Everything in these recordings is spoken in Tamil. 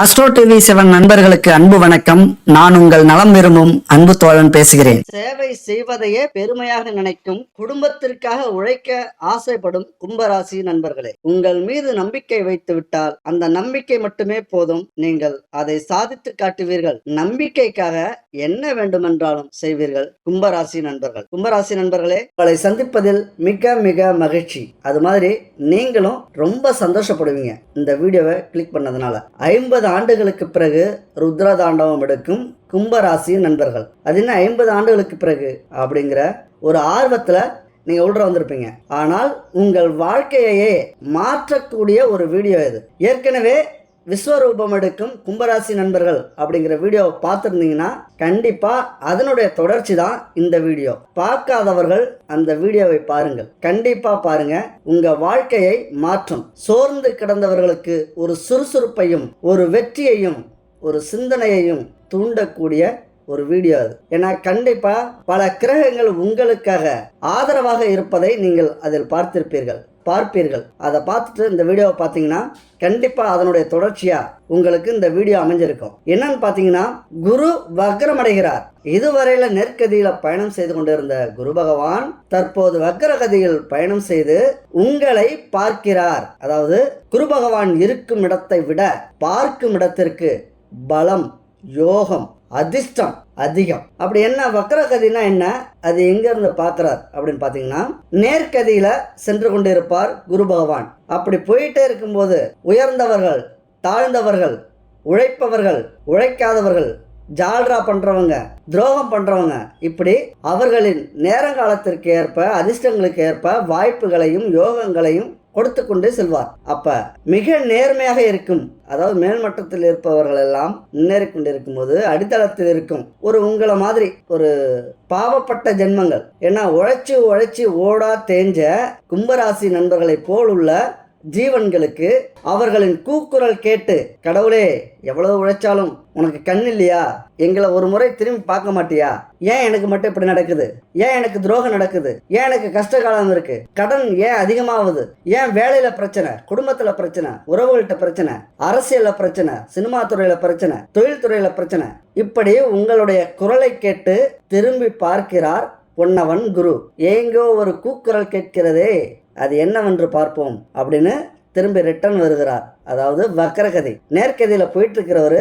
அஸ்ட்ரோ டிவி செவன் நண்பர்களுக்கு அன்பு வணக்கம். நான் உங்கள் நலம் விரும்பும் அன்பு தோழன் பேசுகிறேன். சேவை செய்வதையே பெருமையாக நினைக்கும் குடும்பத்திற்காக உழைக்க ஆசைப்படும் கும்பராசி நண்பர்களே உங்கள் மீது நம்பிக்கை வைத்து விட்டால் அந்த நம்பிக்கை மட்டுமே போதும். நீங்கள் அதை சாதித்து காட்டுவீர்கள். நம்பிக்கைக்காக என்ன வேண்டுமென்றாலும் செய்வீர்கள். கும்பராசி நண்பர்கள். கும்பராசி நண்பர்களே உங்களை சந்திப்பதில் மிக மிக மகிழ்ச்சி. அது மாதிரி நீங்களும் ரொம்ப சந்தோஷப்படுவீங்க. இந்த வீடியோவை கிளிக் பண்ணதுனால. ஐம்பது ஆண்டுகளுக்கு பிறகு ருத்ர தாண்டவம் எடுக்கும் கும்பராசியின் நண்பர்கள். அது என்ன ஐம்பது ஆண்டுகளுக்கு பிறகு? அப்படிங்கிற ஒரு ஆர்வத்தில் நீங்கள் உள்ள வந்திருப்பீங்க. ஆனால் உங்கள் வாழ்க்கையையே மாற்றக்கூடிய ஒரு வீடியோ இது. ஏற்கனவே விஸ்வரூபம் எடுக்கும் கும்பராசி நண்பர்கள் அப்படிங்கிற வீடியோவை பார்த்துருந்தீங்கன்னா கண்டிப்பாக அதனுடைய தொடர்ச்சி தான் இந்த வீடியோ. பார்க்காதவர்கள் அந்த வீடியோவை பாருங்கள். கண்டிப்பாக பாருங்க. உங்கள் வாழ்க்கையை மாற்றும். சோர்ந்து கிடந்தவர்களுக்கு ஒரு சுறுசுறுப்பையும் ஒரு வெற்றியையும் ஒரு சிந்தனையையும் தூண்டக்கூடிய ஒரு வீடியோ அது. ஏன்னா கண்டிப்பாக பல கிரகங்கள் உங்களுக்காக ஆதரவாக இருப்பதை நீங்கள் அதில் பார்த்திருப்பீர்கள். பார்ப்பீர்கள். அதை பார்த்துட்டு இந்த வீடியோவை பார்த்தீங்கன்னா கண்டிப்பாக அதனுடைய தொடர்ச்சியாக உங்களுக்கு இந்த வீடியோ அமைஞ்சிருக்கும். என்னன்னு பார்த்தீங்கன்னா குரு வக்ரமடைகிறார். இதுவரையில் நெற்கதியில் பயணம் செய்து கொண்டிருந்த குரு பகவான் தற்போது வக்ரகதியில் பயணம் செய்து உங்களை பார்க்கிறார். அதாவது குரு பகவான் இருக்கும் இடத்தை விட பார்க்கும் இடத்திற்கு பலம் யோகம் அதிர்ஷ்டம் அதிகம். அப்படி என்ன வக்ரகதினா என்ன? அது எங்கேருந்து பார்க்குறார் பார்க்கிறார் அப்படின்னு பார்த்தீங்கன்னா நேர்கதியில் சென்று கொண்டிருப்பார் குரு பகவான். அப்படி போயிட்டே இருக்கும்போது உயர்ந்தவர்கள் தாழ்ந்தவர்கள் உழைப்பவர்கள் உழைக்காதவர்கள் ஜால்ரா பண்ணுறவங்க துரோகம் பண்ணுறவங்க இப்படி அவர்களின் நேரங்காலத்திற்கு ஏற்ப அதிர்ஷ்டங்களுக்கு ஏற்ப வாய்ப்புகளையும் யோகங்களையும் கொடுத்து கொண்டே செல்வார். அப்ப மிக நேர்மையாக இருக்கும் அதாவது மேல்மட்டத்தில் இருப்பவர்கள் எல்லாம் முன்னேறி கொண்டிருக்கும் போது அடித்தளத்தில் இருக்கும் ஒரு உங்களை மாதிரி ஒரு பாவப்பட்ட ஜென்மங்கள். ஏன்னா உழைச்சி உழைச்சி ஓடா தேஞ்ச கும்பராசி நண்பர்களைப் போல் உள்ள ஜீவன்களுக்கு அவர்களின் கூக்குரல் கேட்டு கடவுளே எவ்வளவு உழைச்சாலும் உனக்கு கண் இல்லையா? எங்களை ஒரு முறை திரும்பி பார்க்க மாட்டியா? ஏன் எனக்கு மட்டும் இப்படி நடக்குது? ஏன் எனக்கு துரோகம் நடக்குது? ஏன் எனக்கு கஷ்ட காலம் இருக்கு? கடன் ஏன் அதிகமாகுது? ஏன் வேலையில பிரச்சனை குடும்பத்துல பிரச்சனை உறவுகள்கிட்ட பிரச்சனை அரசியல்ல பிரச்சனை சினிமா துறையில பிரச்சனை தொழில்துறையில பிரச்சனை? இப்படி உங்களுடைய குரலை கேட்டு திரும்பி பார்க்கிறார் பொன்னவன் குரு. ஏங்கோ ஒரு கூக்குரல் கேட்கிறதே அது என்னவென்று பார்ப்போம் அப்படின்னு திரும்பி ரிட்டர்ன் வருகிறார். அதாவது வக்கரகதி நேர்கதியில் போயிட்டுருக்கிறவர்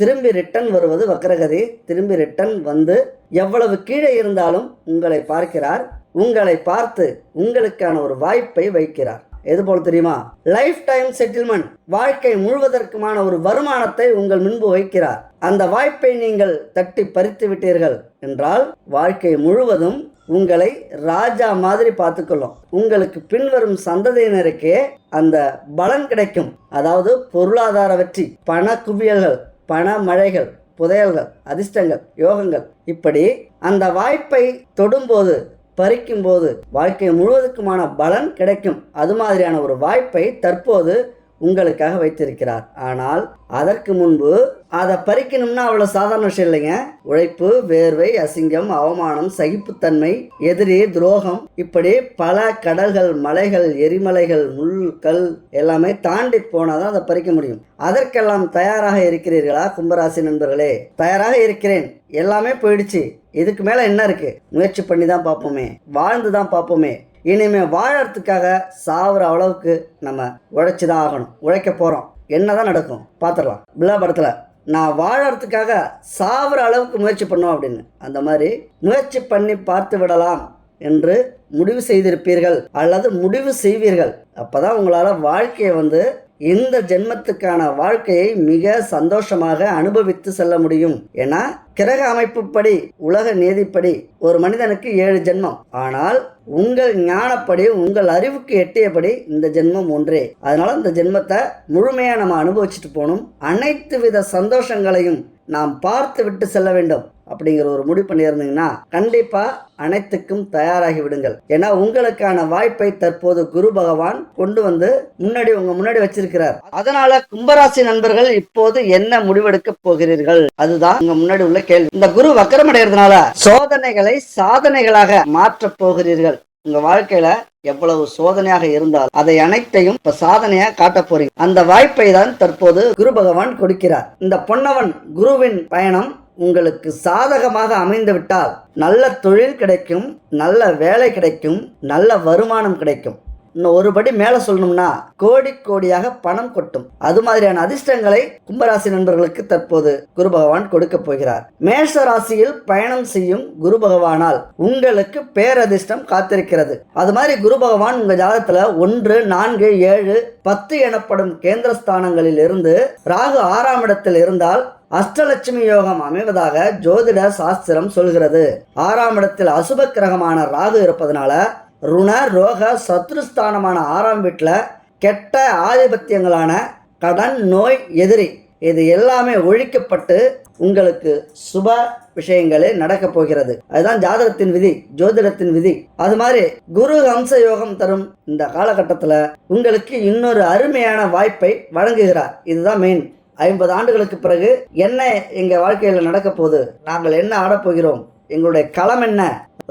திரும்பி ரிட்டர்ன் வருவது வக்கரகதி திரும்பி ரிட்டர்ன் வந்து எவ்வளவு கீழே இருந்தாலும் உங்களை பார்க்கிறார். உங்களை பார்த்து உங்களுக்கான ஒரு வாய்ப்பை வைக்கிறார். எது போல தெரியுமா? லைஃப் டைம் செட்டில்மெண்ட் வாழ்க்கை முழுவதற்குமான ஒரு வருமானத்தை உங்கள் முன்பு வைக்கிறார். அந்த வாய்ப்பை நீங்கள் தட்டி பறித்து விட்டீர்கள் என்றால் வாழ்க்கை முழுவதும் உங்களை ராஜா மாதிரி பார்த்துக்கொள்ளும். உங்களுக்கு பின்வரும் சந்ததியினருக்கே அந்த பலன் கிடைக்கும். அதாவது பொருளாதார வெற்றி பண குவியல்கள் பண மழைகள் புதையல்கள் அதிர்ஷ்டங்கள் யோகங்கள். இப்படி அந்த வாய்ப்பை தொடும்போது பறிக்கும்போது வாழ்க்கை முழுவதுக்குமான பலன் கிடைக்கும். அது மாதிரியான ஒரு வாய்ப்பை தற்போது உங்களுக்காக வைத்திருக்கிறார். ஆனால் அதற்கு முன்பு அதை பறிக்கணும்னா அவ்வளோ சாதாரண விஷயம் இல்லைங்க. உழைப்பு வேர்வை அசிங்கம் அவமானம் சகிப்புத்தன்மை எதிரி துரோகம் இப்படி பல கடல்கள் மலைகள் எரிமலைகள் முள்கள் எல்லாமே தாண்டி போனால் தான் அதை பறிக்க முடியும். அதற்கெல்லாம் தயாராக இருக்கிறீர்களா கும்பராசி நண்பர்களே? தயாராக இருக்கிறேன். எல்லாமே போயிடுச்சு. இதுக்கு மேலே என்ன இருக்கு? முயற்சி பண்ணி தான் பார்ப்போமே. வாழ்ந்து தான் பார்ப்போமே. இனிமேல் வாழறதுக்காக சாவுற அளவுக்கு நம்ம உழைச்சி தான் ஆகணும். உழைக்க போகிறோம் என்ன தான் நடக்கும்? பார்த்துடலாம் பில்லா படத்தில் நான் வாழறதுக்காக சாவுற அளவுக்கு முயற்சி பண்ணோம் அப்படின்னு. அந்த மாதிரி முயற்சி பண்ணி பார்த்து விடலாம் என்று முடிவு செய்திருப்பீர்கள் அல்லது முடிவு செய்வீர்கள். அப்பதான் உங்களால் வாழ்க்கையை வந்து இந்த ஜென்மத்துக்கான வாழ்க்கையை மிக சந்தோஷமாக அனுபவித்து செல்ல முடியும். ஏன்னா கிரக அமைப்புப்படி உலக நீதிப்படி ஒரு மனிதனுக்கு ஏழு ஜென்மம். ஆனால் உங்கள் ஞானப்படி உங்கள் அறிவுக்கு எட்டியபடி இந்த ஜென்மம் ஒன்றே. அதனால இந்த ஜென்மத்தை முழுமையா நம்ம அனுபவிச்சுட்டு போகணும். அனைத்து வித சந்தோஷங்களையும் நாம் பார்த்து விட்டு செல்ல வேண்டும். அப்படிங்கிற ஒரு முடிவு பண்ணியிருந்தீங்கன்னா கண்டிப்பா அனைத்துக்கும் தயாராகி விடுங்கள். ஏன்னா உங்களுக்கான வாய்ப்பை தற்போது குரு பகவான் கொண்டு வந்து முன்னாடி உங்க முன்னாடி வச்சிருக்கிறார். அதனால கும்பராசி நண்பர்கள் இப்போது என்ன முடிவெடுக்க போகிறீர்கள்? அதுதான் உங்க முன்னாடி உள்ள கேள்வி. இந்த குரு வக்கரமடைகிறதுனால சோதனைகளை சாதனைகளாக மாற்றப் போகிறீர்கள். உங்க வாழ்க்கையில எவ்வளவு சோதனையாக இருந்தால் அதை அனைத்தையும் இப்ப சாதனையா காட்ட போறீங்க. அந்த வாய்ப்பை தான் தற்போது குரு பகவான் கொடுக்கிறார். இந்த பொன்னவன் குருவின் பயணம் உங்களுக்கு சாதகமாக அமைந்துவிட்டால் நல்ல தொழில் கிடைக்கும் நல்ல வேலை கிடைக்கும் நல்ல வருமானம் கிடைக்கும். இன்னும் ஒருபடி மேலே சொல்லணும்னா கோடி கோடியாக பணம் கொட்டும். அது மாதிரியான அதிர்ஷ்டங்களை கும்பராசி நண்பர்களுக்கு தற்போது குரு பகவான் கொடுக்க போகிறார். மேஷ ராசியில் பயணம் செய்யும் குரு பகவானால் உங்களுக்கு பேரதிர்ஷ்டம் காத்திருக்கிறது. அது மாதிரி குரு பகவான் உங்க ஜாதகத்துல ஒன்று நான்கு ஏழு பத்து எனப்படும் கேந்திரஸ்தானங்களில் இருந்து ராகு ஆறாம் இடத்தில் இருந்தால் அஷ்டலட்சுமி யோகம் அமைவதாக ஜோதிட சாஸ்திரம் சொல்கிறது. ஆறாம் இடத்தில் அசுப கிரகமான ராகு இருப்பதனால ருண ரோக சத்ருஸ்தானமான ஆறாம் வீட்டில் கெட்ட ஆதிபத்தியங்களான கடன் நோய் எதிரி இது எல்லாமே ஒழிக்கப்பட்டு உங்களுக்கு சுப விஷயங்களே நடக்கப் போகிறது. அதுதான் ஜாதகத்தின் விதி ஜோதிடத்தின் விதி. அது மாதிரி குரு ஹம்ச யோகம் தரும் இந்த காலகட்டத்தில் உங்களுக்கு இன்னொரு அருமையான வாய்ப்பை வழங்குகிறார். இதுதான் மெயின் ஐம்பது ஆண்டுகளுக்கு பிறகு என்ன எங்கள் வாழ்க்கையில் நடக்க போகுது? நாங்கள் என்ன ஆடப் போகிறோம்? எங்களுடைய களம் என்ன?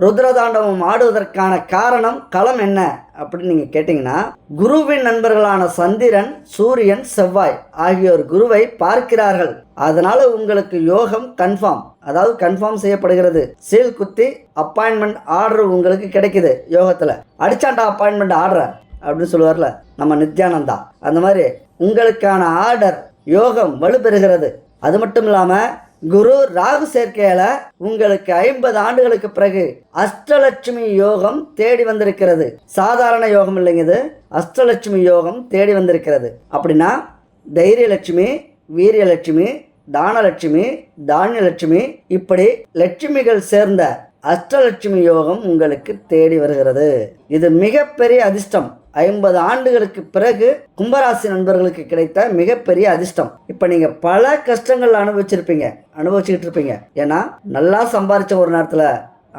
ருத்ரதாண்டவம் ஆடுவதற்கான காரணம் களம் என்ன? அப்படின்னு நீங்கள் கேட்டிங்கன்னா குருவின் நண்பர்களான சந்திரன் சூரியன் செவ்வாய் ஆகியோர் குருவை பார்க்கிறார்கள். அதனால உங்களுக்கு யோகம் கன்ஃபார்ம் அதாவது கன்ஃபார்ம் செய்யப்படுகிறது. சீல் குத்தி அப்பாயின்மெண்ட் ஆர்டர் உங்களுக்கு கிடைக்குது யோகத்தில். அடிச்சாண்டா அப்பாயின்மெண்ட் ஆர்டர் அப்படின்னு சொல்லுவார்ல நம்ம நித்யானந்தா. அந்த மாதிரி உங்களுக்கான ஆர்டர் யோகம் வலுப்பெறுகிறது. அது மட்டும் இல்லாமல் குரு ராகு சேர்க்கையில உங்களுக்கு ஐம்பது ஆண்டுகளுக்கு பிறகு அஷ்டலட்சுமி யோகம் தேடி வந்திருக்கிறது. சாதாரண யோகம் இல்லைங்க இது. அஷ்டலட்சுமி யோகம் தேடி வந்திருக்கிறது. அப்படின்னா தைரியலட்சுமி வீரியலட்சுமி தானலட்சுமி தானியலட்சுமி இப்படி லட்சுமிகள் சேர்ந்த அஷ்டலட்சுமி யோகம் உங்களுக்கு தேடி வருகிறது. இது மிகப்பெரிய அதிர்ஷ்டம். ஐம்பது ஆண்டுகளுக்கு பிறகு கும்பராசி நண்பர்களுக்கு கிடைத்த மிகப்பெரிய அதிர்ஷ்டம். இப்போ நீங்கள் பல கஷ்டங்கள் அனுபவிச்சிருப்பீங்க. அனுபவிச்சுக்கிட்டு இருப்பீங்க. ஏன்னா நல்லா சம்பாரித்த ஒரு நேரத்தில்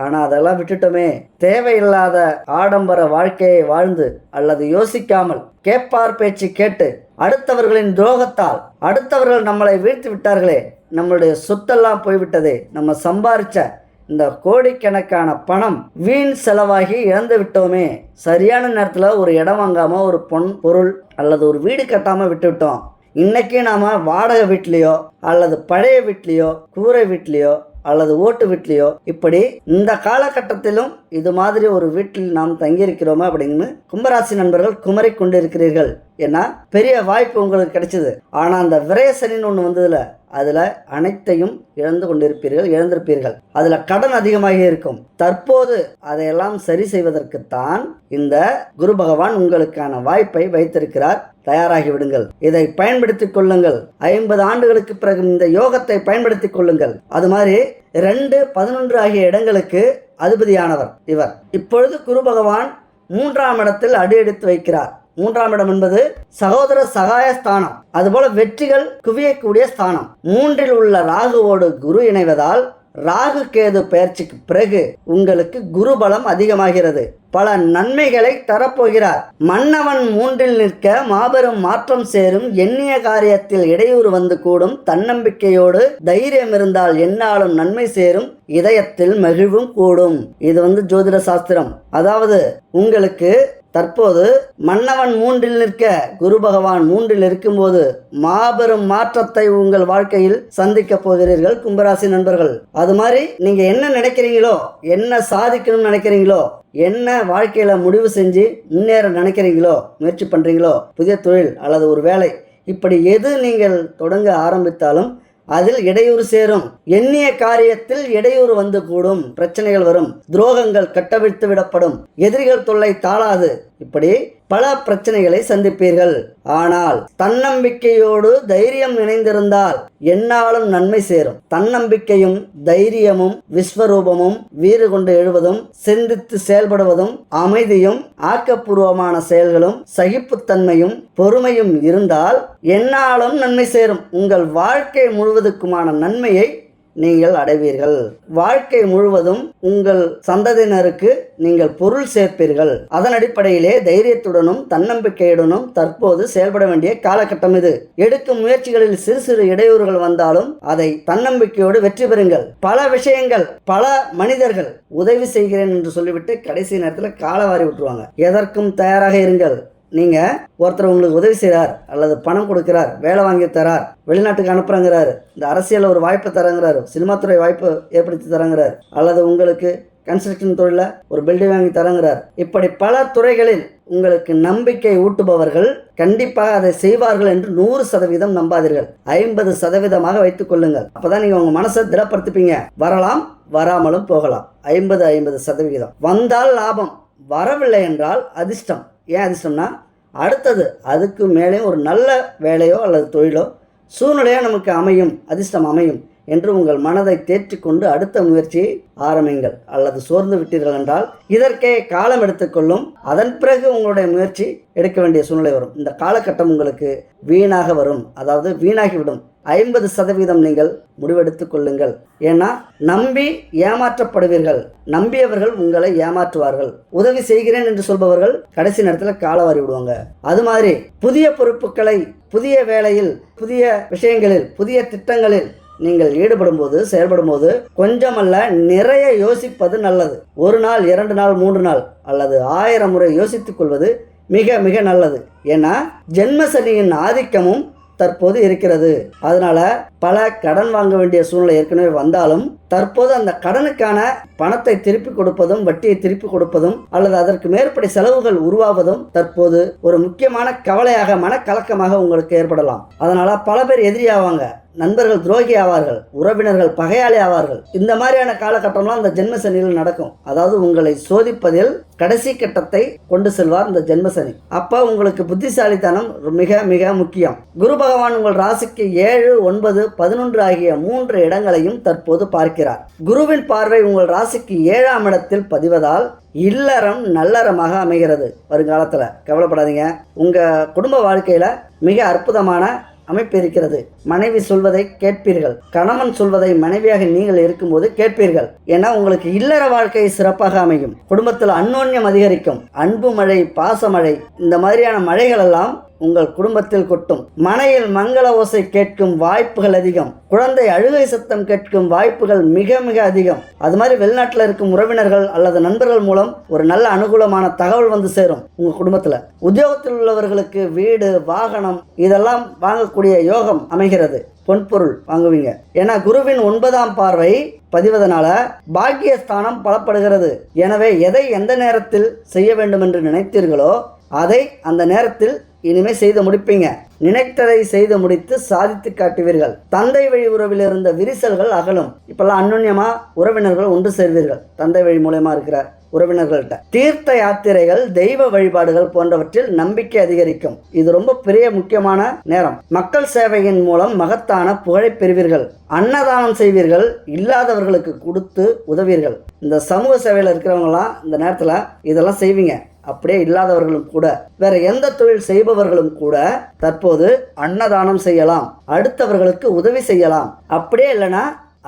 ஆனால் அதெல்லாம் விட்டுட்டோமே. தேவையில்லாத ஆடம்பர வாழ்க்கையை வாழ்ந்து அல்லது யோசிக்காமல் கேட்பார் பேச்சு கேட்டு அடுத்தவர்களின் துரோகத்தால் அடுத்தவர்கள் நம்மளை வீழ்த்தி விட்டார்களே நம்மளுடைய சொத்தெல்லாம் போய்விட்டதே நம்ம சம்பாரித்த இந்த கோடிக்கணக்கான பணம் வீண் செலவாகி இழந்து விட்டோமே. சரியான நேரத்தில் ஒரு இடம் வாங்காம ஒரு பொன் பொருள் அல்லது ஒரு வீடு கட்டாமல் விட்டுவிட்டோம் இன்னைக்கு நாம வாடகை வீட்லேயோ அல்லது பழைய வீட்லேயோ கூரை வீட்லேயோ அல்லது ஓட்டு வீட்லேயோ இப்படி இந்த காலகட்டத்திலும் இது மாதிரி ஒரு வீட்டில் நாம் தங்கியிருக்கிறோமா அப்படின்னு கும்பராசி நண்பர்கள் குமரி கொண்டிருக்கிறீர்கள். ஏன்னா பெரிய வாய்ப்பு உங்களுக்கு கிடைச்சது. ஆனால் அந்த விரயசனின்னு ஒன்று வந்ததுல அதில் அனைத்தையும் இழந்து கொண்டிருப்பீர்கள் இழந்திருப்பீர்கள். அதில் கடன் அதிகமாக இருக்கும். தற்போது அதையெல்லாம் சரி செய்வதற்குத்தான் இந்த குரு பகவான் உங்களுக்கான வாய்ப்பை வைத்திருக்கிறார். தயாராகி விடுங்கள். இதை பயன்படுத்திக் கொள்ளுங்கள். ஐம்பது ஆண்டுகளுக்கு பிறகு இந்த யோகத்தை பயன்படுத்திக் கொள்ளுங்கள். அது மாதிரி ரெண்டு பதினொன்று ஆகிய இடங்களுக்கு அதிபதியானவர் இவர். இப்பொழுது குரு பகவான் மூன்றாம் இடத்தில் அடி எடுத்து வைக்கிறார். மூன்றாம் இடம் என்பது சகோதர சகாய ஸ்தானம். அதுபோல வெற்றிகள் குவியக்கூடிய ஸ்தானம். மூன்றில் உள்ள ராகுவோடு குரு இணைவதால் ராகு கேது பயிற்சிக்கு பிறகு உங்களுக்கு குரு பலம் அதிகமாகிறது. பல நன்மைகளை தரப்போகிறார். மன்னவன் மூன்றில் நிற்க மாபெரும் மாற்றம் சேரும் எண்ணிய காரியத்தில் இடையூறு வந்து கூடும். தன்னம்பிக்கையோடு தைரியம் இருந்தால் என்னாலும் நன்மை சேரும். இதயத்தில் மகிழ்வும் கூடும். இது வந்து ஜோதிட சாஸ்திரம். அதாவது உங்களுக்கு தற்போது மன்னவன் மூன்றில் நிற்க குரு பகவான் மூன்றில் இருக்கும்போது மாபெரும் மாற்றத்தை உங்கள் வாழ்க்கையில் சந்திக்க போகிறீர்கள் கும்பராசி நண்பர்கள். அது மாதிரி நீங்க என்ன நினைக்கிறீங்களோ என்ன சாதிக்கணும்னு நினைக்கிறீங்களோ என்ன வாழ்க்கையில முடிவு செஞ்சு முன்னேற நினைக்கிறீங்களோ முயற்சி பண்றீங்களோ புதிய தொழில் அல்லது ஒரு வேலை இப்படி எது நீங்கள் தொடங்க ஆரம்பித்தாலும் அதில் இடையூறு சேரும். எண்ணிய காரியத்தில் இடையூறு வந்து கூடும். பிரச்சனைகள் வரும். துரோகங்கள் கட்டவிழ்த்து விடப்படும் எதிரிகள் தொல்லை தாளாது இப்படி பல பிரச்சனைகளை சந்திப்பீர்கள். ஆனால் தன்னம்பிக்கையோடு தைரியம் இணைந்திருந்தால் என்னாலும் நன்மை சேரும். தன்னம்பிக்கையும் தைரியமும் விஸ்வரூபமும் வீறு கொண்டு எழுவதும் சிந்தித்து செயல்படுவதும் அமைதியும் ஆக்கப்பூர்வமான செயல்களும் சகிப்புத்தன்மையும் பொறுமையும் இருந்தால் என்னாலும் நன்மை சேரும். உங்கள் வாழ்க்கை முழுவதுக்குமான நன்மையை நீங்கள் அடைவீர்கள். வாழ்க்கை முழுவதும் உங்கள் சந்ததியினருக்கு நீங்கள் பொருள் சேர்ப்பீர்கள். அதன் அடிப்படையிலே தைரியத்துடனும் தன்னம்பிக்கையுடனும் தற்போது செயல்பட வேண்டிய காலகட்டம் இது. எடுக்கும் முயற்சிகளில் சிறு சிறு இடையூறுகள் வந்தாலும் அதை தன்னம்பிக்கையோடு வெற்றி பெறுங்கள். பல விஷயங்கள் பல மனிதர்கள் உதவி செய்கிறேன் என்று சொல்லிவிட்டு கடைசி நேரத்தில் காலவாரி விட்டுருவாங்க. எதற்கும் தயாராக இருங்கள். நீங்கள் ஒருத்தர் உங்களுக்கு உதவி செய்கிறார் அல்லது பணம் கொடுக்கிறார் வேலை வாங்கி தரார் வெளிநாட்டுக்கு அனுப்புறங்கிறாரு இந்த அரசியலில் ஒரு வாய்ப்பு தரங்கிறாரு சினிமாத்துறை வாய்ப்பு ஏற்படுத்தி தரங்கிறார் அல்லது உங்களுக்கு கன்ஸ்ட்ரக்ஷன் தொழிலில் ஒரு பில்டிங் வாங்கி தரங்கிறார். இப்படி பல துறைகளில் உங்களுக்கு நம்பிக்கை ஊட்டுபவர்கள் கண்டிப்பாக அதை செய்வார்கள் என்று நூறு சதவீதம் நம்பாதீர்கள். ஐம்பது சதவீதமாக வைத்துக் கொள்ளுங்கள். அப்பதான் நீங்க உங்க மனசை திடப்படுத்திப்பீங்க. வரலாம் வராமலும் போகலாம். ஐம்பது ஐம்பது சதவிகிதம் வந்தால் லாபம் வரவில்லை என்றால் அதிர்ஷ்டம். ஏன் அதிர்ஷ்டம்னா அடுத்தது அதுக்கு மேலே ஒரு நல்ல வேலையோ அல்லது தொழிலோ சூழ்நிலையோ நமக்கு அமையும் அதிர்ஷ்டம் அமையும் என்று உங்கள் மனதை தேற்றிக்கொண்டு அடுத்த முயற்சியை ஆரம்பிங்கள் அல்லது சோர்ந்து விட்டீர்கள் என்றால் இதற்கே காலம் எடுத்துக்கொள்ளும். அதன் பிறகு உங்களுடைய முயற்சி எடுக்க வேண்டிய சூழ்நிலை வரும். இந்த காலகட்டம் உங்களுக்கு வீணாக வரும். அதாவது வீணாகிவிடும். ஐம்பது சதவீதம் நீங்கள் முடிவெடுத்து கொள்ளுங்கள். ஏன்னா நம்பி ஏமாற்றப்படுவீர்கள். நம்பியவர்கள் உங்களை ஏமாற்றுவார்கள். உதவி செய்கிறேன் என்று சொல்பவர்கள் கடைசி நேரத்தில் காலவாரி விடுவாங்க. அது மாதிரி புதிய பொறுப்புகளை புதிய வேலையில் புதிய விஷயங்களில் புதிய திட்டங்களில் நீங்கள் ஈடுபடும் போது செயல்படும் போது கொஞ்சமல்ல நிறைய யோசிப்பது நல்லது. ஒரு நாள் இரண்டு நாள் மூன்று நாள் அல்லது ஆயிரம் முறை யோசித்துக் கொள்வது மிக மிக நல்லது. ஏன்னா ஜென்மசனியின் ஆதிக்கமும் தற்போது இருக்கிறது. அதனால பல கடன் வாங்க வேண்டிய சூழ்நிலை ஏற்கனவே வந்தாலும் தற்போது அந்த கடனுக்கான பணத்தை திருப்பி கொடுப்பதும் வட்டியை திருப்பி கொடுப்பதும் அல்லது அதற்கு மேற்படி செலவுகள் உருவாவதும் தற்போது ஒரு முக்கியமான கவலையாக மனக்கலக்கமாக உங்களுக்கு ஏற்படலாம். அதனால பல பேர் எதிரியாவாங்க. நண்பர்கள் துரோகி ஆவார்கள் உறவினர்கள் பகையாளி ஆவார்கள். இந்த மாதிரியான காலகட்டம்லாம் இந்த ஜென்மசனியில் நடக்கும். அதாவது உங்களை சோதிப்பதில் கடைசி கட்டத்தை கொண்டு செல்வார் இந்த ஜென்மசனி அப்ப உங்களுக்கு புத்திசாலித்தனம் மிக மிக முக்கியம். குரு பகவான் உங்கள் ராசிக்கு ஏழு ஒன்பது பதினொன்று ஆகிய மூன்று இடங்களையும் தற்போது பார்க்கிறார். குருவின் பார்வை உங்கள் ராசிக்கு ஏழாம் இடத்தில் பதிவதால் இல்லறம் நல்லறமாக அமைகிறது. வருங்காலத்தில் கவலைப்படாதீங்க. உங்கள் குடும்ப வாழ்க்கையில் மிக அற்புதமான அமைப்பு இருக்கிறது. மனைவி சொல்வதை கேட்பீர்கள். கணவன் சொல்வதை மனைவியாக நீங்கள் இருக்கும்போது கேட்பீர்கள். ஏன்னா உங்களுக்கு இல்லற வாழ்க்கை சிறப்பாக அமையும். குடும்பத்தில் அன்னோன்யம் அதிகரிக்கும். அன்பு மழை பாச மழை இந்த மாதிரியான மழைகள் எல்லாம் உங்கள் குடும்பத்தில் கொட்டும். மனையில் மங்கள ஓசை கேட்கும் வாய்ப்புகள் அதிகம். குழந்தை அழுகை சத்தம் கேட்கும் வாய்ப்புகள் மிக மிக அதிகம். அது மாதிரி வெளிநாட்டில் இருக்கும் உறவினர்கள் அல்லது நண்பர்கள் மூலம் ஒரு நல்ல அனுகூலமான தகவல் வந்து சேரும் உங்க குடும்பத்தில். உத்தியோகத்தில் உள்ளவர்களுக்கு வீடு வாகனம் இதெல்லாம் வாங்கக்கூடிய யோகம் அமைகிறது பொன்பொருள் வாங்குவீங்க. ஏன்னா குருவின் ஒன்பதாம் பார்வை பதிவதனால பாக்கியஸ்தானம் பலப்படுகிறது. எனவே எதை எந்த நேரத்தில் செய்ய வேண்டும் என்று நினைத்தீர்களோ அதை அந்த நேரத்தில் இனிமே செய்து முடிப்பீங்க. நினைத்ததை செய்து முடித்து சாதித்து காட்டுவீர்கள். தந்தை வழி உறவில் இருந்த விரிசல்கள் அகலும். இப்பெல்லாம் அன்னுன்யமா உறவினர்கள் ஒன்று சேர்வீர்கள். தந்தை வழி மூலயமா இருக்கிற உறவினர்கள்ட்ட. தீர்த்த யாத்திரைகள் தெய்வ வழிபாடுகள் போன்றவற்றில் நம்பிக்கை அதிகரிக்கும். இது ரொம்ப பெரிய முக்கியமான நேரம். மக்கள் சேவையின் மூலம் மகத்தான புகழை பெறுவீர்கள். அன்னதானம் செய்வீர்கள். இல்லாதவர்களுக்கு கொடுத்து உதவீர்கள். இந்த சமூக சேவையில் இருக்கிறவங்களாம் இந்த நேரத்தில் இதெல்லாம் செய்வீங்க. அப்படியே இல்லாதவர்களும் கூட வேற எந்த தொழில் செய்பவர்களும் கூட தற்போது அன்னதானம் செய்யலாம். அடுத்தவர்களுக்கு உதவி செய்யலாம். அப்படியே இல்லைன்னா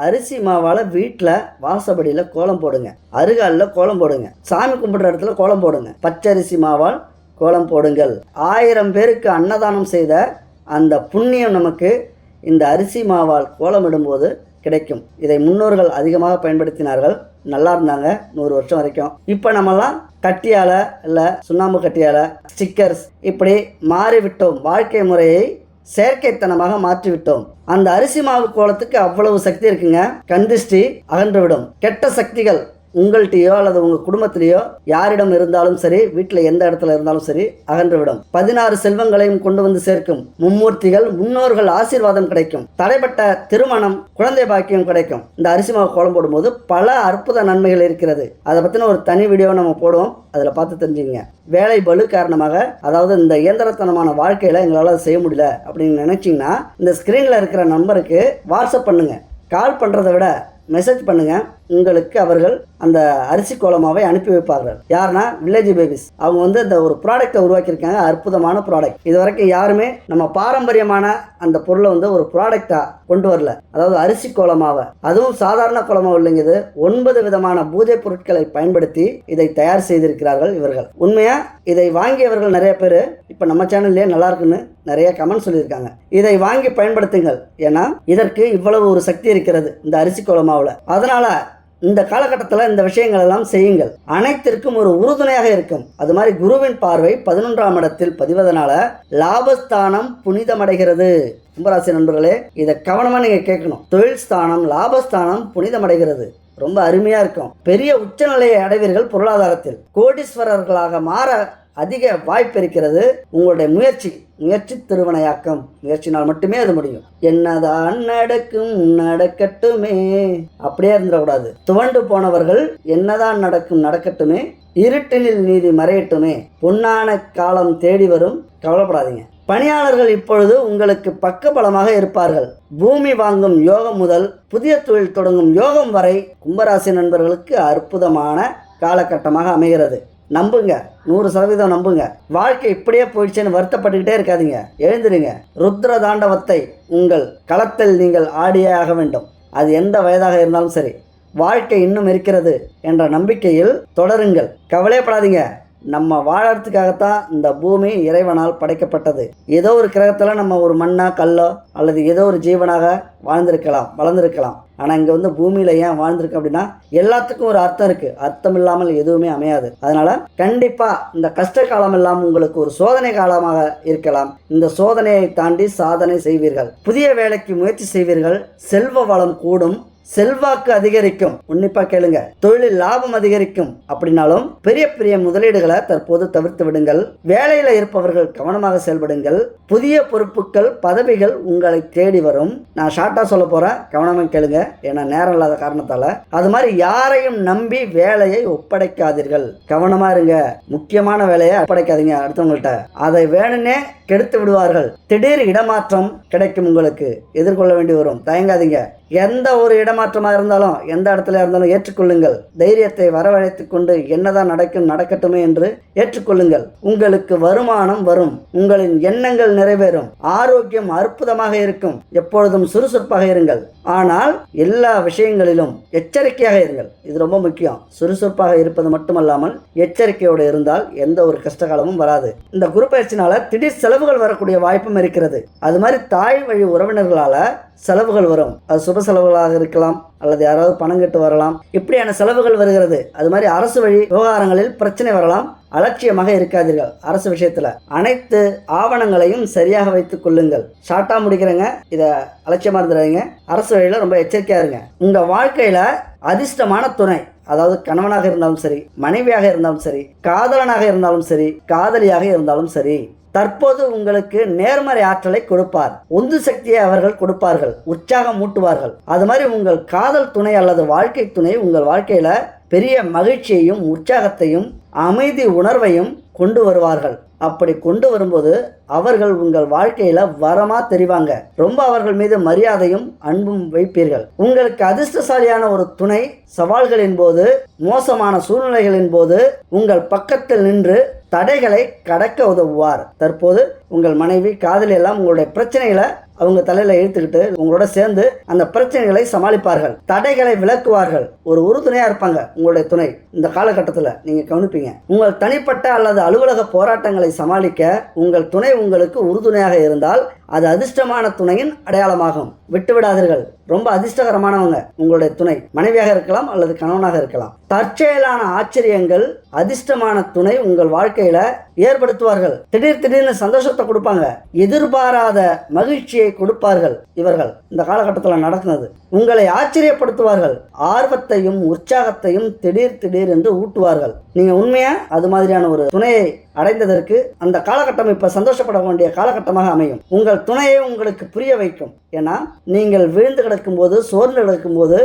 அரிசி மாவால் வீட்டில் வாசப்படியில் கோலம் போடுங்க. அருகாலில் கோலம் போடுங்க. சாமி கும்பிட்ற இடத்துல கோலம் போடுங்க. பச்சரிசி மாவால் கோலம் போடுங்கள். ஆயிரம் பேருக்கு அன்னதானம் செய்த அந்த புண்ணியம் நமக்கு இந்த அரிசி மாவால் கோலமிடும்போது கிடைக்கும். இதை முன்னோர்கள் அதிகமாக பயன்படுத்தினார்கள். நல்லா இருந்தாங்க நூறு வருஷம் வரைக்கும். இப்போ நம்மலாம் கட்டியால இல்லை சுண்ணாம்பு கட்டியால ஸ்டிக்கர்ஸ் இப்படி மாறிவிட்டோம். வாழ்க்கை முறையை செயற்கைத்தனமாக மாற்றிவிட்டோம். அந்த அரிசி மாவு கோலத்துக்கு அவ்வளவு சக்தி இருக்குங்க. கந்திஷ்டி அகன்றுவிடும் கெட்ட சக்திகள் உங்கள்கிட்டயோ அல்லது உங்கள் குடும்பத்திலேயோ யாரிடம் இருந்தாலும் சரி வீட்டில் எந்த இடத்துல இருந்தாலும் சரி அகன்றுவிடும். பதினாறு செல்வங்களையும் கொண்டு வந்து சேர்க்கும். மும்மூர்த்திகள் முன்னோர்கள் ஆசீர்வாதம் கிடைக்கும். தடைப்பட்ட திருமணம் குழந்தை பாக்கியம் கிடைக்கும். இந்த அரிசி மாவு கோலம் போடும்போது பல அற்புத நன்மைகள் இருக்கிறது. அதை பற்றின ஒரு தனி வீடியோ நம்ம போடுவோம். அதில் பார்த்து தெரிஞ்சுங்க வேலை பலு காரணமாக அதாவது இந்த இயந்திரத்தனமான வாழ்க்கையில் எங்களால் செய்ய முடியல அப்படின்னு நினச்சிங்கன்னா இந்த ஸ்க்ரீனில் இருக்கிற நம்பருக்கு வாட்ஸ்அப் பண்ணுங்கள் கால் பண்ணுறதை விட மெசேஜ் பண்ணுங்கள் உங்களுக்கு அவர்கள் அந்த அரிசி கோலமாவை அனுப்பி வைப்பார்கள். யாருன்னா வில்லேஜ் பேபிஸ் அவங்க வந்து அந்த ஒரு ப்ராடக்டை உருவாக்கியிருக்காங்க. அற்புதமான ப்ராடக்ட் இது வரைக்கும் யாருமே நம்ம பாரம்பரியமான அந்த பொருளை வந்து ஒரு ப்ராடக்டா கொண்டு வரல. அதாவது அரிசி கோலமாவை. அதுவும் சாதாரண கோலமாவு இல்லைங்க இது. ஒன்பது விதமான பூஜை பொருட்களை பயன்படுத்தி இதை தயார் செய்திருக்கிறார்கள் இவர்கள். உண்மையா? இதை வாங்கியவர்கள் நிறைய பேர் இப்போ நம்ம சேனல்லே நல்லா இருக்குன்னு நிறைய கமெண்ட் சொல்லியிருக்காங்க. இதை வாங்கி பயன்படுத்துங்கள். ஏன்னா இதற்கு இவ்வளவு ஒரு சக்தி இருக்கிறது இந்த அரிசி கோலமாவில். அதனால இந்த காலகட்டத்தில் இந்த விஷயங்கள் எல்லாம் செய்யுங்கள். அனைத்திற்கும் ஒரு உறுதுணையாக இருக்கும் அது மாதிரி குருவின் பார்வை பதினொன்றாம் இடத்தில் பதிவதனால லாபஸ்தானம் புனிதமடைகிறது. கும்பராசி நண்பர்களே இதை கவனமாக நீங்கள் கேட்கணும். தொழில் ஸ்தானம் லாபஸ்தானம் புனிதமடைகிறது. ரொம்ப அருமையாக இருக்கும். பெரிய உச்சநிலையை அடைவீர்கள் பொருளாதாரத்தில். கோடீஸ்வரர்களாக மாற அதிக வாய்ப்பு இருக்கிறது உங்களுடைய முயற்சி முயற்சி திருவனையாக்கம். முயற்சினால் மட்டுமே அது முடியும். என்னதான் நடக்கும் நடக்கட்டுமே அப்படியே இருந்துடக்கூடாது. துவண்டு போனவர்கள் என்னதான் நடக்கும் நடக்கட்டுமே இருட்டினில் நீதி மறையட்டுமே. பொன்னான காலம் தேடி வரும். கவலைப்படாதீங்க. பணியாளர்கள் இப்பொழுது உங்களுக்கு பக்கபலமாக இருப்பார்கள். பூமி வாங்கும் யோகம் முதல் புதிய தொழில் தொடங்கும் யோகம் வரை கும்பராசி நண்பர்களுக்கு அற்புதமான காலகட்டமாக அமைகிறது. நம்புங்க நூறு சதவீதம் நம்புங்க. வாழ்க்கை இப்படியே போயிடுச்சுன்னு வருத்தப்பட்டுக்கிட்டே இருக்காதீங்க. எழுந்துருங்க. ருத்ர தாண்டவத்தை உங்கள் களத்தில் நீங்கள் ஆடியே ஆக வேண்டும். அது எந்த வயதாக இருந்தாலும் சரி. வாழ்க்கை இன்னும் இருக்கிறது என்ற நம்பிக்கையில் தொடருங்கள். கவலைப்படாதீங்க நம்ம வாழறதுக்காகத்தான் இந்த பூமி இறைவனால் படைக்கப்பட்டது. ஏதோ ஒரு கிரகத்தில் நம்ம ஒரு மண்ணா கல்லோ அல்லது ஏதோ ஒரு ஜீவனாக வாழ்ந்திருக்கலாம் வளர்ந்துருக்கலாம். ஆனால் இங்கே வந்து பூமியில் ஏன் வாழ்ந்திருக்கு அப்படின்னா எல்லாத்துக்கும் ஒரு அர்த்தம் இருக்குது அர்த்தம் இல்லாமல் எதுவுமே அமையாது. அதனால் கண்டிப்பாக இந்த கஷ்ட காலம் எல்லாம் உங்களுக்கு ஒரு சோதனை காலமாக இருக்கலாம். இந்த சோதனையை தாண்டி சாதனை செய்வீர்கள். புதிய வேலைக்கு முயற்சி செய்வீர்கள். செல்வ வளம் கூடும். செல்வாக்கு அதிகரிக்கும். உன்னிப்பா கேளுங்க. தொழிலில் லாபம் அதிகரிக்கும். அப்படின்னாலும் பெரிய பெரிய முதலீடுகளை தற்போது தவிர்த்து விடுங்கள். வேலையில இருப்பவர்கள் கவனமாக செயல்படுங்கள். புதிய பொறுப்புகள் பதவிகள் உங்களை தேடி வரும். நான் ஷார்ட்டா சொல்ல போறேன். கவனமா கேளுங்க. ஏன்னா நேரம் இல்லாத காரணத்தால. அது மாதிரி யாரையும் நம்பி வேலையை ஒப்படைக்காதீர்கள். கவனமா இருங்க. முக்கியமான வேலையை ஒப்படைக்காதீங்க அடுத்தவங்கள்ட்ட. அதை வேணும்னே கெடுத்து விடுவார்கள். திடீர் இடமாற்றம் கிடைக்கும் உங்களுக்கு. எதிர்கொள்ள வேண்டி வரும். தயங்காதீங்க. எந்த ஒரு இடம் ஏமாற்றமாக இருந்தாலும் எந்த இடத்துல இருந்தாலும் ஏற்றுக்கொள்ளுங்கள். தைரியத்தை வரவழைத்து கொண்டு என்னதான் நடக்கும் நடக்கட்டுமே என்று ஏற்றுக்கொள்ளுங்கள். உங்களுக்கு வருமானம் வரும். உங்களின் எண்ணங்கள் நிறைவேறும். ஆரோக்கியம் அற்புதமாக இருக்கும். எப்பொழுதும் சுறுசுறுப்பாக இருங்கள். ஆனால் எல்லா விஷயங்களிலும் எச்சரிக்கையாக இருங்கள். இது ரொம்ப முக்கியம். சுறுசுறுப்பாக இருப்பது மட்டுமல்லாமல் எச்சரிக்கையோடு இருந்தால் எந்த ஒரு கஷ்டகாலமும் வராது. இந்த குரு பயிற்சினால திடீர் செலவுகள் வரக்கூடிய வாய்ப்பும் இருக்கிறது. அது மாதிரி தாய் வழி உறவினர்களால் செலவுகள் வரும். அது சுப செலவுகளாக இருக்கலாம் அல்லது யாராவது பணம் கட்டு வரலாம். இப்படியான செலவுகள் வருகிறது. அது மாதிரி அரசு வழி விவகாரங்களில் பிரச்சனை வரலாம். அலட்சியமாக இருக்காதீர்கள் அரசு விஷயத்துல. அனைத்து ஆவணங்களையும் சரியாக வைத்துக் கொள்ளுங்கள். ஷார்ட்டா முடிக்கிறேங்க. இதை அலட்சியமா இருந்துடாதீங்க. அரசு வழியில ரொம்ப எச்சரிக்கையா இருங்க. உங்க வாழ்க்கையில அதிர்ஷ்டமான துணை அதாவது கணவனாக இருந்தாலும் சரி மனைவியாக இருந்தாலும் சரி காதலனாக இருந்தாலும் சரி காதலியாக இருந்தாலும் சரி தற்போது உங்களுக்கு நேர்மறை ஆற்றலை கொடுப்பார். உந்து சக்தியை அவர்கள் கொடுப்பார்கள். உற்சாகம் மூட்டுவார்கள். அது மாதிரி உங்கள் காதல் துணை அல்லது வாழ்க்கை துணை உங்கள் வாழ்க்கையில பெரிய மகிழ்ச்சியையும் உற்சாகத்தையும் அமைதி உணர்வையும் கொண்டு வருவார்கள். அப்படி கொண்டு வரும்போது அவர்கள் உங்கள் வாழ்க்கையில வரமா தெரிவாங்க. ரொம்ப அவர்கள் மீது மரியாதையும் அன்பும் வைப்பீர்கள். உங்களுக்கு அதிர்ஷ்டசாலியான ஒரு துணை சவால்களின் போது மோசமான சூழ்நிலைகளின் போது உங்கள் பக்கத்தில் நின்று தடைகளை கடக்க உதவுவார். தற்போது உங்கள் மனைவி காதலி எல்லாம் உங்களுடைய பிரச்சனைகளை அவங்க தலையில இழுத்துக்கிட்டு உங்களோட சேர்ந்து அந்த பிரச்சனைகளை சமாளிப்பார்கள். தடைகளை விளக்குவார்கள். ஒரு உறுதுணையா இருப்பாங்க உங்களுடைய துணை. இந்த காலகட்டத்தில் நீங்க கவனிப்பீங்க. உங்கள் தனிப்பட்ட அல்லது அலுவலக போராட்டங்களை சமாளிக்க உங்கள் துணை உங்களுக்கு உறுதுணையாக இருந்தால் அது அதிர்ஷ்டமான துணையின் அடையாளமாகும். விட்டு விடாதீர்கள் ரொம்ப அதிர்ஷ்டகரமானவங்க உங்களுடைய துணை. மனைவியாக இருக்கலாம் அல்லது கணவனாக இருக்கலாம். தற்செயலான ஆச்சரியங்கள் அதிர்ஷ்டமான துணை உங்கள் வாழ்க்கையில ஏற்படுத்துவார்கள். திடீர் திடீர்னு சந்தோஷத்தை கொடுப்பாங்க. எதிர்பாராத மகிழ்ச்சியை நம்பிக்கையை கொடுப்பார்கள். இவர்கள் இந்த காலகட்டத்தில் நடக்குது உங்களை ஆச்சரியப்படுத்துவார்கள். ஆர்வத்தையும் உற்சாகத்தையும் திடீர் திடீர் என்று ஊட்டுவார்கள். நீங்க உண்மையா? அது மாதிரியான ஒரு துணையை அடைந்ததற்கு அந்த காலகட்டம் இப்ப சந்தோஷப்பட வேண்டிய காலகட்டமாக அமையும். உங்கள் துணையை உங்களுக்கு புரிய வைக்கும். ஏன்னா நீங்கள் விழுந்து கிடக்கும் போது சோர்ந்து கிடக்கும் போது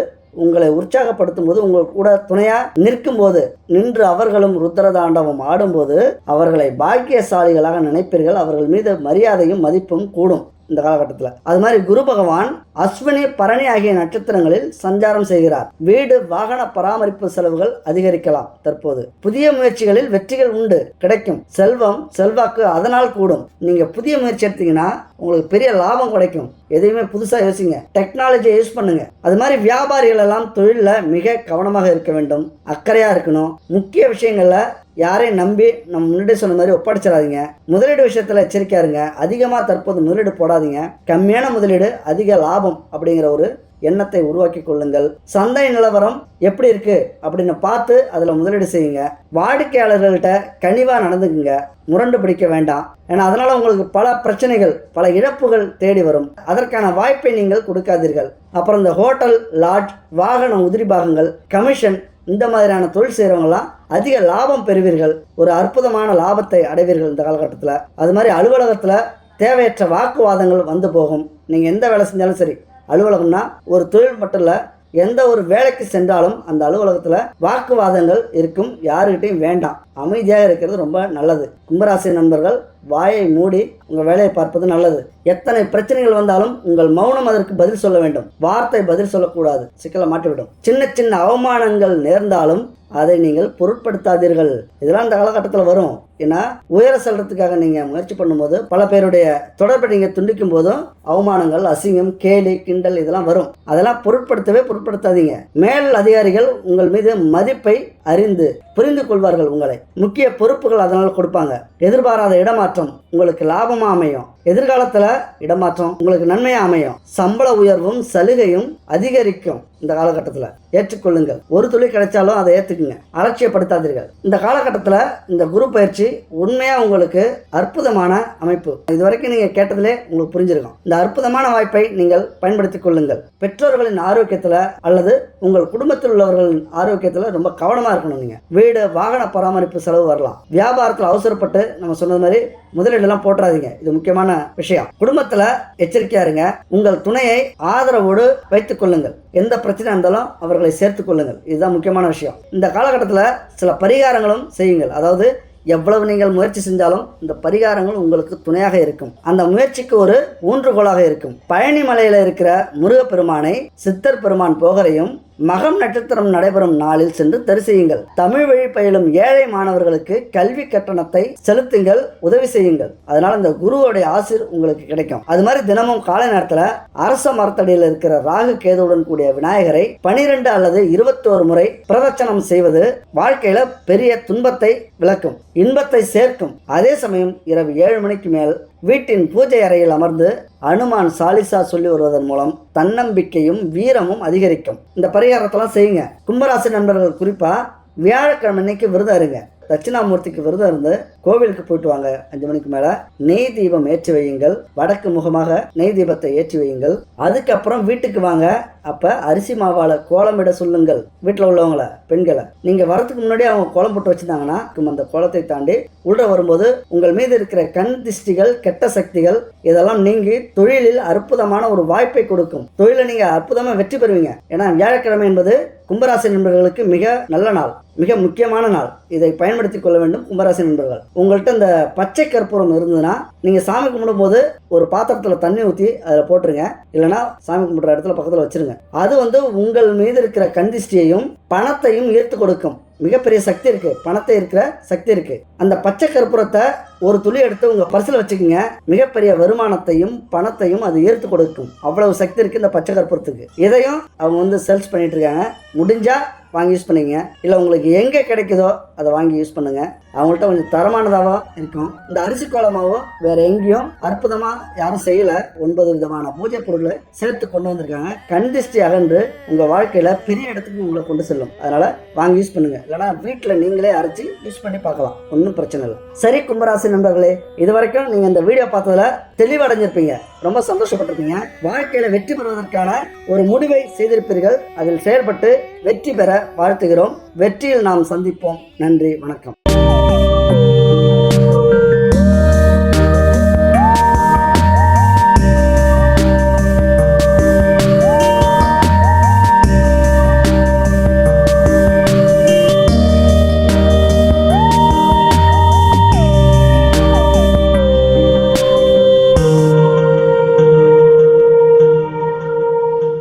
உங்களை உற்சாகப்படுத்தும் போது உங்கள் கூட துணையா நிற்கும் போது நின்று அவர்களும் ருத்ரதாண்டவம் ஆடும்போது அவர்களை பாக்கியசாலிகளாக நினைப்பீர்கள். அவர்கள் மீது மரியாதையும் மதிப்பும் கூடும். இந்த காலகட்டத்தில். அது மாதிரி குரு பகவான் அஸ்வினி பரணி ஆகிய நட்சத்திரங்களில் சஞ்சாரம் செய்கிறார். வீடு வாகன பராமரிப்பு செலவுகள் அதிகரிக்கலாம் தற்போது. புதிய முயற்சிகளில் வெற்றிகள் உண்டு கிடைக்கும். செல்வம் செல்வாக்கு அதனால் கூடும். நீங்க புதிய முயற்சி எடுத்தீங்கன்னா உங்களுக்கு பெரிய லாபம் கிடைக்கும். எதையுமே புதுசா யோசிங்க. டெக்னாலஜியை யூஸ் பண்ணுங்க. அது மாதிரி வியாபாரிகள் எல்லாம் தொழிலில் மிக கவனமாக இருக்க வேண்டும். அக்கறையா இருக்கணும். முக்கிய விஷயங்கள்ல யாரையும் நம்பி நம்ம முன்னாடி சொன்ன மாதிரி ஒப்படைச்சிடாதீங்க. முதலீடு விஷயத்தில் எச்சரிக்கையா இருங்க. அதிகமாக தற்போது முதலீடு போடாதீங்க. கம்மியான முதலீடு அதிக லாபம் அப்படிங்கிற ஒரு எண்ணத்தை உருவாக்கி கொள்ளுங்கள். சந்தை நிலவரம் எப்படி இருக்கு அப்படின்னு பார்த்து அதில் முதலீடு செய்யுங்க. வாடிக்கையாளர்கள்ட்ட கனிவாக நடந்துக்குங்க. முரண்டு பிடிக்க வேண்டாம். ஏன்னா அதனால உங்களுக்கு பல பிரச்சனைகள் பல இழப்புகள் தேடி வரும். அதற்கான வாய்ப்பை நீங்கள் கொடுக்காதீர்கள். அப்புறம் இந்த ஹோட்டல் லாட்ஜ் வாகன உதிரி பாகங்கள் கமிஷன் இந்த மாதிரியான தொழில் செய்கிறவங்களாம் அதிக லாபம் பெறுவீர்கள். ஒரு அற்புதமான லாபத்தை அடைவீர்கள் இந்த காலகட்டத்தில். அது மாதிரி அலுவலகத்தில் தேவையற்ற வாக்குவாதங்கள் வந்து போகும். நீங்கள் எந்த வேலை செஞ்சாலும் சரி அலுவலகம்னா ஒரு தொழில் மட்டும் இல்லை எந்த ஒரு வேலைக்கு சென்றாலும் அந்த அலுவலகத்தில் வாக்குவாதங்கள் இருக்கும். யாருக்கிட்டையும் வேண்டாம். அமைதியாக இருக்கிறது ரொம்ப நல்லது. கும்பராசி நண்பர்கள் வாயை மூடி உங்கள் வேலையை பார்ப்பது நல்லது. எத்தனை பிரச்சனைகள் வந்தாலும் உங்கள் மௌனம் அதற்கு பதில் சொல்ல வேண்டும். வார்த்தை பதில் சொல்லக்கூடாது. சிக்கலை மாட்டிவிடும் சின்ன சின்ன அவமானங்கள் நேர்ந்தாலும் அதை நீங்கள் பொருட்படுத்தாதீர்கள். இதெல்லாம் இந்த காலகட்டத்தில் வரும். ஏன்னா உயர செல்றதுக்காக நீங்கள் முயற்சி பண்ணும்போது பல பேருடைய தொடர்பை நீங்கள் துண்டிக்கும் போதும் அவமானங்கள் அசிங்கம் கேலி கிண்டல் இதெல்லாம் வரும். அதெல்லாம் பொருட்படுத்தவே பொருட்படுத்தாதீங்க. மேல் அதிகாரிகள் உங்கள் மீது மதிப்பை அறிந்து புரிந்து கொள்வார்கள் உங்களை. முக்கிய பொறுப்புகள் அதனால் கொடுப்பாங்க. எதிர்பாராத இடமாற்றம் உங்களுக்கு லாபமா அமையும். எதிர்காலத்தில் இடமாற்றம் உங்களுக்கு நன்மையாக அமையும். சம்பள உயர்வும் சலுகையும் அதிகரிக்கும். இந்த காலகட்டத்தில். ஏற்றுக்கொள்ளுங்கள். ஒரு துளி கிடைச்சாலும் அதை ஏற்றுக்குங்க அலட்சியப்படுத்தாதீர்கள். இந்த காலகட்டத்தில் இந்த குரு பயிற்சி உண்மையாக உங்களுக்கு அற்புதமான அமைப்பு. இது வரைக்கும் நீங்கள் கேட்டதிலே உங்களுக்கு புரிஞ்சிருக்கும். இந்த அற்புதமான வாய்ப்பை நீங்கள் பயன்படுத்திக் கொள்ளுங்கள். பெற்றோர்களின் ஆரோக்கியத்தில் அல்லது உங்கள் குடும்பத்தில் உள்ளவர்களின் ஆரோக்கியத்தில் ரொம்ப கவனமாக இருக்கணும் நீங்கள் வீடு வாகன பராமரிப்பு செலவு வரலாம். வியாபாரத்தில் அவசரப்பட்டு நம்ம சொன்னது மாதிரி முதலீடெல்லாம் போட்டுறாதீங்க. இது முக்கியமான விஷயம். குடும்பத்தில் எச்சரிக்கையா இருங்க. உங்கள் துணையை ஆதரவோடு வைத்துக் கொள்ளுங்கள். எந்த பிரச்சனை இருந்தாலும் அவர்களை சேர்த்து கொள்ளுங்கள். இதுதான் முக்கியமான விஷயம். இந்த காலகட்டத்தில் சில பரிகாரங்களும் செய்யுங்கள். அதாவது எவ்வளவு நீங்கள் முயற்சி செஞ்சாலும் இந்த பரிகாரங்கள் உங்களுக்கு துணையாக இருக்கும். அந்த முயற்சிக்கு ஒரு ஊன்றுகோலாக இருக்கும். பழனி மலையில் இருக்கிற முருகப்பெருமானை சித்தர் பெருமான் போகரையும் மகம் நட்சத்திரம் நடைபெறும் நாளில் சென்று தரிசியுங்கள். தமிழ் வழி பயிலும் ஏழை மாணவர்களுக்கு கல்வி கட்டணத்தை செலுத்துங்கள் உதவி செய்யுங்கள். அதனால இந்த குருவோடைய ஆசிர் உங்களுக்கு கிடைக்கும். அது மாதிரி தினமும் காலை நேரத்தில் அரச மரத்தடியில் இருக்கிற ராகு கேதுவுடன் கூடிய விநாயகரை பனிரெண்டு அல்லது இருபத்தோரு முறை பிரதட்சணம் செய்வது வாழ்க்கையில பெரிய துன்பத்தை விளக்கும் இன்பத்தை சேர்க்கும். அதே சமயம் இரவு ஏழு மணிக்கு மேல் வீட்டின் பூஜை அறையில் அமர்ந்து அனுமான் சாலிசா சொல்லி வருவதன் மூலம் தன்னம்பிக்கையும் வீரமும் அதிகரிக்கும். இந்த பரிகாரத்தெல்லாம் செய்யுங்க. கும்பராசி நண்பர்கள் குறிப்பா வியாழக்கிழமை அன்னைக்கு விரதம் இருங்க. தட்சிணாமூர்த்திக்கு விரதம் இருந்து கோவிலுக்கு போயிட்டு வாங்க. அஞ்சு மணிக்கு மேல நெய் தீபம் ஏற்றி வையுங்கள். வடக்கு முகமாக நெய் தீபத்தை ஏற்றி வையுங்கள். அதுக்கப்புறம் வீட்டுக்கு வாங்க. அப்ப அரிசி மாவால கோலமிட சொல்லுங்கள். வீட்டில் உள்ளவங்கள பெண்களை. நீங்க வரதுக்கு முன்னாடி அவங்க கோலம் போட்டு வச்சிருந்தாங்கன்னா அந்த கோலத்தை தாண்டி உள்ள வரும்போது உங்கள் மீது இருக்கிற கண் திஷ்டிகள் கெட்ட சக்திகள் இதெல்லாம் நீங்கி தொழிலில் அற்புதமான ஒரு வாய்ப்பை கொடுக்கும். தொழிலை நீங்க அற்புதமா வெற்றி பெறுவீங்க. ஏன்னா வியாழக்கிழமை என்பது கும்பராசி நண்பர்களுக்கு மிக நல்ல நாள். மிக முக்கியமான நாள். இதை பயன்படுத்திக் கொள்ள வேண்டும் கும்பராசி நண்பர்கள். உங்கள்கிட்ட இந்த பச்சை கற்பூரம் இருந்ததுன்னா நீங்க சாமி கும்பிடும்போது ஒரு பாத்திரத்துல தண்ணி ஊற்றி அதில் போட்டுருங்க. இல்லைன்னா சாமி கும்பிடுற இடத்துல பக்கத்தில் வச்சிருங்க. அது வந்து உங்கள் மீது இருக்கிற கந்திஷ்டியையும் பணத்தையும் ஈர்த்து கொடுக்கும். மிகப்பெரிய சக்தி இருக்கு. பணத்தை இருக்கிற சக்தி இருக்கு. அந்த பச்சை கற்பூரத்தை ஒரு துளி எடுத்து உங்க பர்சில் வச்சுக்கோங்க. மிகப்பெரிய வருமானத்தையும் பணத்தையும் அது ஈர்த்து கொடுக்கும். அவ்வளவு சக்தி இருக்கு இந்த பச்சை கற்பூரத்துக்கு. இதையும் அவங்க வந்து சேல்ஸ் பண்ணிட்டு இருக்காங்க. முடிஞ்சா வாங்கி யூஸ் பண்ணிங்க இல்லை உங்களுக்கு எங்கே கிடைக்குதோ அதை வாங்கி யூஸ் பண்ணுங்கள் அவங்கள்ட்ட கொஞ்சம் தரமானதாகவும் இருக்கும். இந்த அரிசி கோலமாவோ வேற எங்கேயும் அற்புதமாக யாரும் செய்யலை. ஒன்பது விதமான பூஜை பொருளை சேர்த்து கொண்டு வந்திருக்காங்க. கண்டிஷ்டி அகன்று உங்கள் வாழ்க்கையில் பெரிய இடத்துக்கு உங்களை கொண்டு செல்லும். அதனால் வாங்கி யூஸ் பண்ணுங்க. இல்லைனா வீட்டில் நீங்களே அரைச்சி யூஸ் பண்ணி பார்க்கலாம். ஒன்றும் பிரச்சனை இல்லை. சரி கும்பராசி நண்பர்களே இது வரைக்கும் நீங்கள் இந்த வீடியோ பார்த்ததில் தெளிவடைஞ்சிருப்பீங்க. ரொம்ப சந்தோஷப்பட்டிருப்பீங்க. வாழ்க்கையில் வெற்றி பெறுவதற்கான ஒரு முடிவை செய்திருப்பீர்கள். அதில் செயல்பட்டு வெற்றி பெற வாழ்த்துகிறோம். வெற்றியில் நாம் சந்திப்போம். நன்றி வணக்கம்.